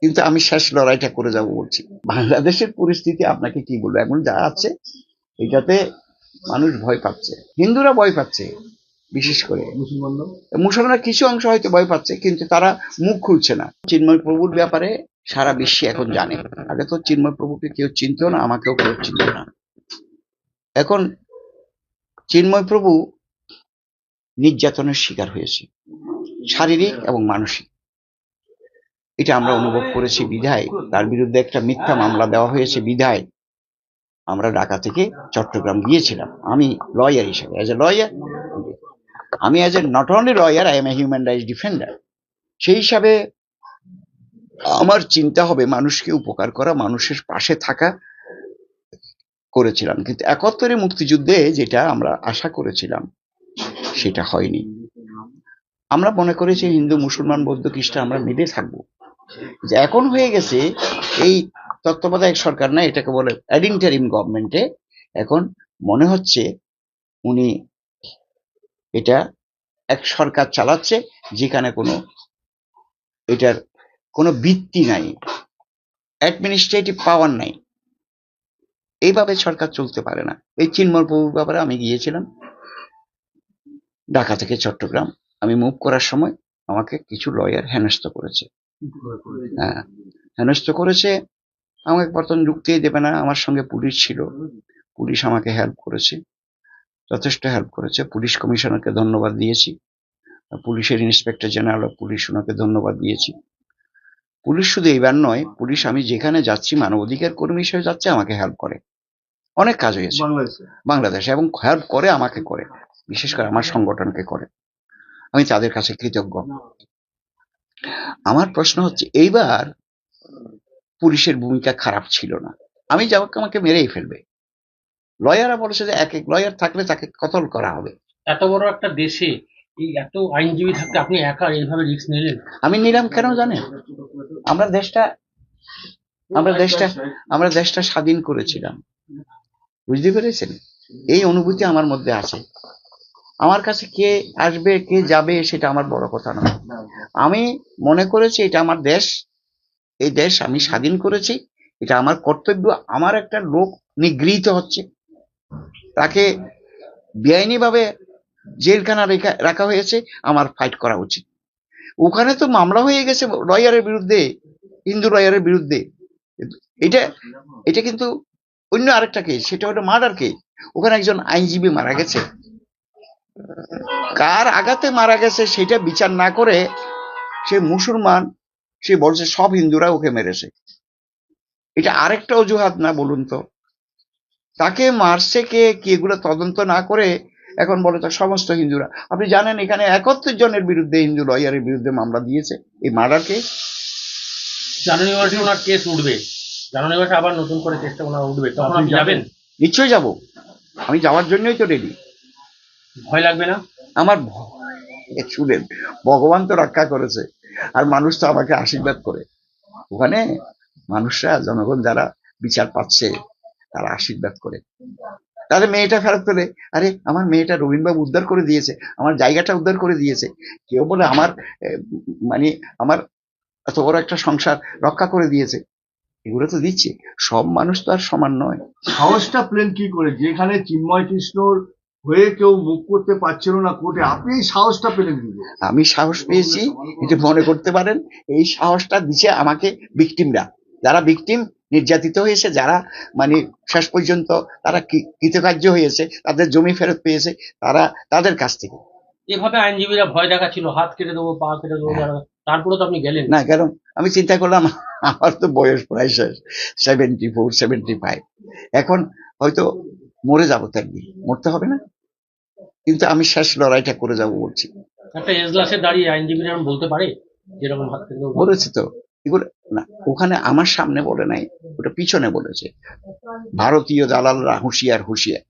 কিন্তু আমি শেষ লড়াইটা করে যাব বলছি। বাংলাদেশের পরিস্থিতি আপনাকে কি বলব? এখন যা আছে এটাতে মানুষ ভয় পাচ্ছে। হিন্দুরা ভয় পাচ্ছে বিশেষ করে। মুসলমানরা? মুসলমানরা কিছু অংশ হয়তো ভয় পাচ্ছে কিন্তু তারা মুখ খুলছে না। চিন্ময় প্রভুর ব্যাপারে সারা বিশ্বে এখন জানে। আগে তো চিন্ময় প্রভুকে কেউ চিনত না আমাকেও কেউ চিনত না। এখন চিন্ময় প্রভু নির্যাতনের শিকার হয়েছে শারীরিক এবং মানসিক। এটা আমরা অনুভব করেছি বিধায়। তার বিরুদ্ধে একটা মিথ্যা মামলা দেওয়া হয়েছে বিধায়। আমরা ঢাকা থেকে চট্টগ্রাম গিয়েছিলাম। আমি লয়ার হিসেবে অ্যাজ এ লয়ার আমি as a not only lawyer I am a human rights defender সেই হিসাবে আমার চিন্তা হবে মানুষকে উপকার করা, মানুষের পাশে থাকা করেছিলাম। কিন্তু একাত্তরে মুক্তিযুদ্ধে যেটা আমরা আশা করেছিলাম, সেটা হয়নি। আমরা মনে করেছি হিন্দু, মুসলমান, বৌদ্ধ, খ্রিস্টান আমরা মিলে থাকব। যে এখন হয়ে গেছে এই তত্ত্বাবধায়ক সরকার, না, এটাকে বলে অ্যাডিংটারিম গভর্নমেন্টে এখন মনে হচ্ছে উনি এটা এক সরকার চালাচ্ছে যেখানে কোনো এটার কোনো ভিত্তি নাই অ্যাডমিনিস্ট্রেটিভ পাওয়ার নাই। এইভাবে সরকার চলতে পারে না। এই চিন্ময় প্রভুর ব্যাপারে আমি গিয়েছিলাম ঢাকা থেকে চট্টগ্রাম। আমি মুভ করার সময় আমাকে কিছু লয়ার হেনস্থ করেছে। হ্যাঁ। হেনস্থ করেছে আমাকে প্রথম ঢুকতেই দেবে না আমার সঙ্গে পুলিশ ছিল। পুলিশ আমাকে হেল্প করেছে যথেষ্ট হেল্প করেছে। পুলিশ কমিশনারকে ধন্যবাদ দিয়েছি। পুলিশের ইন্সপেক্টর জেনারেল অফ পুলিশ ওনাকে ধন্যবাদ দিয়েছি। পুলিশ শুধু এইবার নয় পুলিশ আমি যেখানে যাচ্ছি মানবাধিকার কর্মী হিসেবে যাচ্ছে আমাকে হেল্প করে। অনেক কাজ হয়েছে। বাংলাদেশে? এবং হেল্প করে আমাকে করে। বিশেষ করে আমার সংগঠনকে করে। আমি তাদের কাছে কৃতজ্ঞ। আমার প্রশ্ন হচ্ছে এইবার পুলিশের ভূমিকা খারাপ ছিল না। আমি যাওয়াকে আমাকে মেরেই ফেলবে। লয়াররা বলেছে যে এক এক লয়ার থাকলে তাকে কতল করা হবে। এত বড় একটা দেশে এই এত আইনজীবী থাকতে আপনি একা এইভাবে রিস্ক নিলেন? আমি নিলাম কেন জানেন? আমরা দেশটা আমরা দেশটা আমরা দেশটা স্বাধীন করেছিলাম। বুঝতে পেরেছেন? এই অনুভূতি আমার মধ্যে আছে। আমার কাছে কে আসবে, কে যাবে সেটা আমার বড় কথা নয়। আমি মনে করেছি এটা আমার দেশ, এই দেশ আমি স্বাধীন করেছি, এটা আমার কর্তব্য, আমার একটা লোক নিগৃহীত হচ্ছে। তাকে বেআইনিভাবে জেলখানা রেখা, রাখা হয়েছে, আমার ফাইট করা উচিত। ওখানে তো মামলা হয়ে গেছে লয়ারের বিরুদ্ধে, হিন্দু লয়ারের বিরুদ্ধে। এটা এটা কিন্তু অন্য আরেকটা কেস সেটা হলো মার্ডার কেস ওখানে একজন আইনজীবী মারা গেছে। কার আঘাতে মারা গেছে সেটা বিচার না করে সে মুসলমান সে বলছে সব হিন্দুরা ওকে মেরেছে। এটা আরেকটা অজুহাত না বলুন তো। তাকে মারছে কে কি এগুলো তদন্ত না করে এখন বলে তো সমস্ত হিন্দুরা। আপনি জানেন এখানে একাত্তর জনের বিরুদ্ধে হিন্দু লয়ারের বিরুদ্ধে মামলা দিয়েছে। এই মার্ডার কেস জানুয়ারি মাসে ওনার কেস উঠবে। জানুয়ারি মাসে আবার নতুন করে কেসটা ওনার উঠবে। তখন আপনি আপনি যাবেন। নিশ্চয়ই যাব। আমি যাওয়ার জন্যই তো রেডি ভয় লাগবে না? আমার শুনেন ভগবান তো রক্ষা করেছে। আর মানুষ তো আমাকে আশীর্বাদ করে। ওখানে মানুষরা জনগণ যারা বিচার পাচ্ছে তারা আশীর্বাদ করে। তাহলে মেয়েটা ফেরত পেলে? আরে আমার মেয়েটা রবীন্দ্রবাবু উদ্ধার করে দিয়েছে। আমার জায়গাটা উদ্ধার করে দিয়েছে। কেউ বলে আমার মানে আমার এত বড় একটা সংসার রক্ষা করে দিয়েছে। এগুলো তো দিচ্ছে। সব মানুষ তো আর সমান নয়। সাহসটা প্লেন কি করে? যেখানে চিন্ময় কৃষ্ণর হয়ে কেউ মুখ করতে পারছিল না কোর্টে আপনি এই সাহসটা পেলেন আমি সাহস পেয়েছি এটা মনে করতে পারেন এই সাহসটা দিচ্ছে আমাকে ভিকটিমরা যারা ভিকটিম নির্যাতিত হয়েছে যারা মানে শেষ পর্যন্ত তারা কৃ- কৃতকার্য হয়েছে তাদের জমি ফেরত পেয়েছে তারা তাদের কাছ থেকে। এভাবে আইনজীবীরা ভয় দেখাচ্ছিল হাত কেটে দেবো পা কেটে দেবো তারপরে তো আপনি গেলেন। না কারণ আমি চিন্তা করলাম আমার তো বয়স প্রায় শেষ সেভেন্টি ফোর সেভেন্টি ফাইভ এখন হয়তো মরে যাব তো একদিন মরতে হবে না? কিন্তু আমি শেষ লড়াইটা করে যাব বলছি। একটা এজলাসে দাঁড়িয়ে আইনজীবীরা এরকম বলতে পারে? যেরকম হাত বলেছে তো। এগুলো না ওখানে আমার সামনে বলে নাই ওটা পিছনে বলেছে। ভারতীয় দালালরা হুঁশিয়ার হুঁশিয়ার।